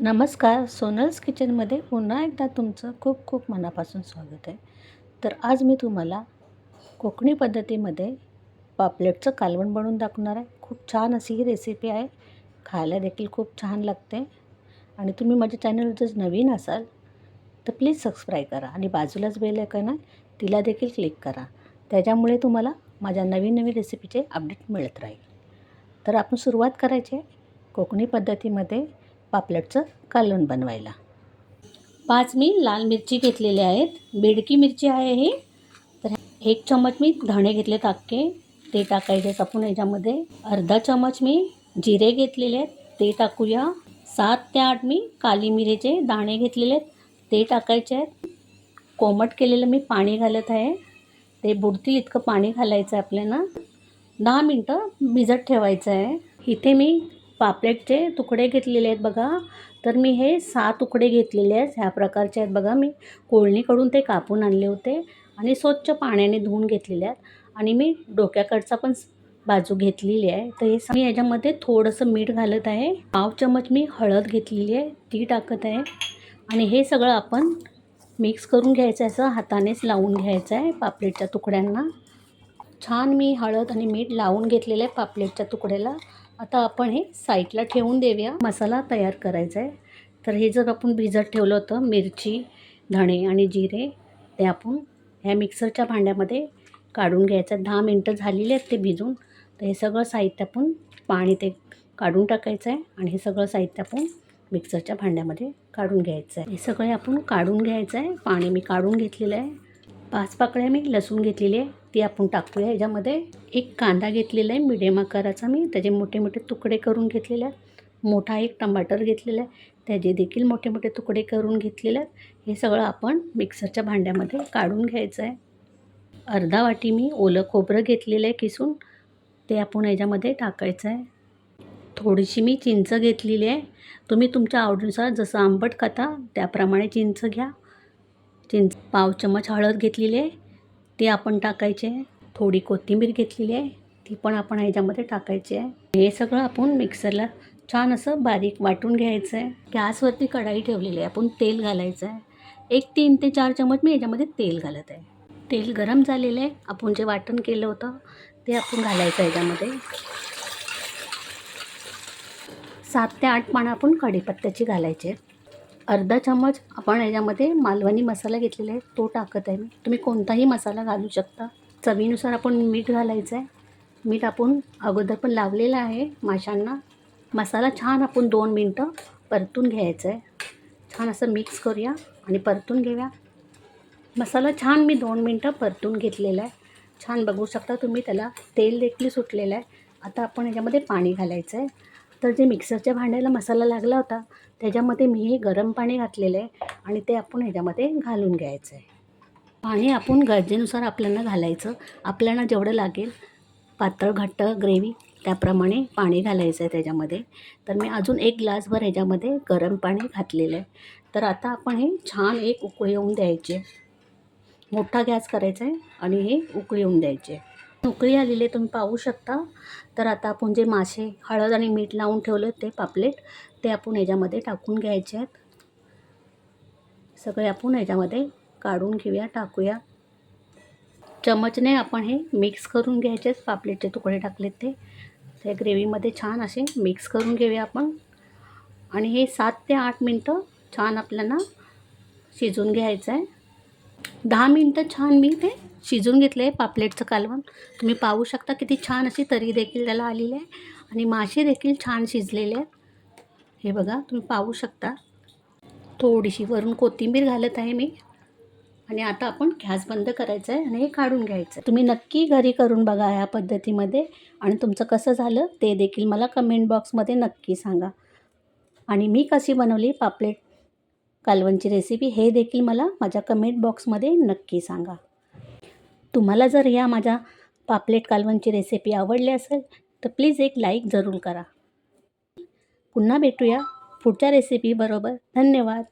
नमस्कार सोनल्स किचनमध्ये पुन्हा एकदा तुमचं खूप खूप मनापासून स्वागत आहे. तर आज मी तुम्हाला कोकणी पद्धतीमध्ये पापलेटचं कालवण बनवून दाखवणार आहे. खूप छान अशी ही रेसिपी आहे. खायला देखील खूप छान लागते. आणि तुम्ही माझ्या चॅनल जर नवीन असाल तर प्लीज सबस्क्राईब करा आणि बाजूलाच बेल आयकॉन आहे तिला देखील क्लिक करा. त्याच्यामुळे तुम्हाला माझ्या नवीन नवीन रेसिपीचे अपडेट मिळत राहील. तर आपण सुरुवात करायची आहे. कोकणी पद्धतीमध्ये पापलेटचं कालवण बनवायला. पाच मी लाल मिरची घेतलेल्या आहेत. बेडकी मिरची आहे ही. तर एक चमच मी धणे घेतले टाके ते टाकायचे आहेत याच्यामध्ये. अर्धा चमच मी जिरे घेतलेले आहेत. ते टाकूया. सात ते आठ मी काली मिरीचे दाणे घेतलेले आहेत. ते टाकायचे आहेत. कोमट केलेलं मी पाणी घालत आहे. ते बुडतील इतकं पाणी घालायचं आहे आपल्याला. दहा मिनटं भिजत ठेवायचं आहे. इथे मी पापलेटचे तुकडे घेतलेले आहेत बघा. तर मी हे सहा तुकडे घेतलेले आहेत. ह्या प्रकारचे आहेत बघा मी. कोळणीकडून ते कापून आणले होते आणि स्वच्छ पाण्याने धुवून घेतलेले आहेत. आणि मी डोक्याकडचा पण बाजू घेतलेली आहे. तर हे मी याच्यामध्ये थोडंसं मीठ घालत आहे. पाव चमच मी हळद घेतलेली आहे. ती टाकत आहे. आणि हे सगळं आपण मिक्स करून घ्यायचं आहे असं हातानेच लावून घ्यायचं आहे पापलेटच्या तुकड्यांना. छान मी हळद आणि मीठ लावून घेतलेलं आहे पापलेटच्या तुकड्याला. आता आपण हे साईडला ठेवून देऊया. मसाला तयार करायचा आहे. तर हे जर आपण भिजत ठेवलं होतं मिरची धणे आणि जिरे ते आपण ह्या मिक्सरच्या भांड्यामध्ये काढून घ्यायचं दहा मिनटं झालेली आहेत ते भिजून. तर हे सगळं साहित्य आपण पाणी ते काढून टाकायचं आहे आणि हे सगळं साहित्य आपण मिक्सरच्या भांड्यामध्ये काढून घ्यायचं आहे. हे सगळे आपण काढून घ्यायचं आहे. पाणी मी काढून घेतलेलं आहे. पाच पाकळ्या मी लसूण घेतलेली आहे. ती आपण टाकूया ह्याच्यामध्ये एक कांदा घेतलेला आहे मिडियम आकाराचा मी. त्याचे मोठे मोठे तुकडे करून घेतलेले आहेत. मोठा एक टमाटर घेतलेला आहे. त्याचे देखील मोठे मोठे तुकडे करून घेतलेले आहेत. हे सगळं आपण मिक्सरच्या भांड्यामध्ये काढून घ्यायचं आहे. अर्धा वाटी मी ओलं खोबरं घेतलेलं आहे किसून. ते आपण ह्याच्यामध्ये टाकायचं आहे. थोडीशी मी चिंच घेतलेली आहे. तुम्ही तुमच्या आवडीनुसार जसं आंबट खाता त्याप्रमाणे चिंच घ्या. चिंच पाव चमच हळद घेतलेली आहे. ती आपण टाकायचे थोडी कोथिंबीर घेतलेली आहे. ती पण आपण ह्याच्यामध्ये टाकायची आहे. हे सगळं आपण मिक्सरला छान असं बारीक वाटून घ्यायचं आहे. गॅसवरती कढाई ठेवलेली आहे. आपण तेल घालायचं आहे. एक तीन ते चार चमच मी याच्यामध्ये तेल घालत आहे. तेल गरम झालेलं आहे. आपण जे वाटण केलं होतं ते आपण घालायचं आहे याच्यामध्ये सात ते आठ पानं आपण कढीपत्त्याची घालायची आहेत अर्धा चम्मच आपण याच्यामध्ये मालवणी मसाला घेतलेला आहे. तो टाकत आहे मी. तुम्ही कोणताही मसाला घालू शकता. चवीनुसार आपण मीठ घालायचं आहे. मीठ आपण अगोदर पण लावलेलं आहे माशांना. मसाला छान आपण दोन मिनटं परतून घ्यायचं आहे. छान असं मिक्स करूया आणि परतून घेऊया. मसाला छान मी दोन मिनटं परतून घेतलेला आहे. छान बघू शकता तुम्ही त्याला तेल देखील सुटलेलं आहे. आता आपण याच्यामध्ये पाणी घालायचं आहे. तर जे मिक्सरच्या भांड्याला मसाला लागला होता त्याच्यामध्ये मी हे गरम पाणी घातलेलं आहे आणि ते आपण ह्याच्यामध्ये घालून घ्यायचं आहे. पाणी आपण गरजेनुसार आपल्याला घालायचं आपल्याला जेवढं लागेल पातळ घट्ट ग्रेव्ही त्याप्रमाणे पाणी घालायचं आहे त्याच्यामध्ये. तर मी अजून एक ग्लासभर ह्याच्यामध्ये गरम पाणी घातलेलं आहे. तर आता आपण हे छान एक उकळी येऊन द्यायचे मोठा गॅस करायचा आहे आणि हे उकळी येऊन द्यायचे उकळी आलेली तुम्ही पाहू शकता. तर आता आपण जे मासे हळद आणि मीठ लावून ठेवलं ते पापलेट ते आपण ह्याच्यामध्ये टाकून घ्यायचे आहेत. सगळे आपण ह्याच्यामध्ये काढून घेऊया टाकूया. चमचने आपण हे मिक्स करून घ्यायचे पापलेटचे तुकडे टाकलेत ते. त्या ग्रेव्हीमध्ये छान असे मिक्स करून घेऊया आपण. आणि हे सात ते आठ मिनटं छान आपल्याला शिजून घ्यायचं आहे. दहा मिनटं छान मी ते शिजून घेतलं आहे पापलेटचं कालवण. तुम्ही पाहू शकता किती छान अशी तरी देखील त्याला आलेली आहे. आणि मासे देखील छान शिजलेले आहेत. हे बघा तुम्ही पाहू शकता. थोडीशी वरून कोथिंबीर घालत आहे मी. आणि आता आपण गॅस बंद करायचं आहे आणि हे काढून घ्यायचं. आहे तुम्ही नक्की घरी करून बघा ह्या पद्धतीमध्ये. आणि तुमचं कसं झालं ते देखील मला कमेंट बॉक्समध्ये नक्की सांगा. आणि मी कशी बनवली पापलेट कालवणची रेसिपी हे देखील मला माझ्या कमेंट बॉक्समध्ये नक्की सांगा. तुम्हाला जर या माझ्या पापलेट कालवणची रेसिपी आवडली असेल तर प्लीज एक लाईक जरूर करा. पुन्हा भेटूया पुढच्या रेसिपीबरोबर धन्यवाद.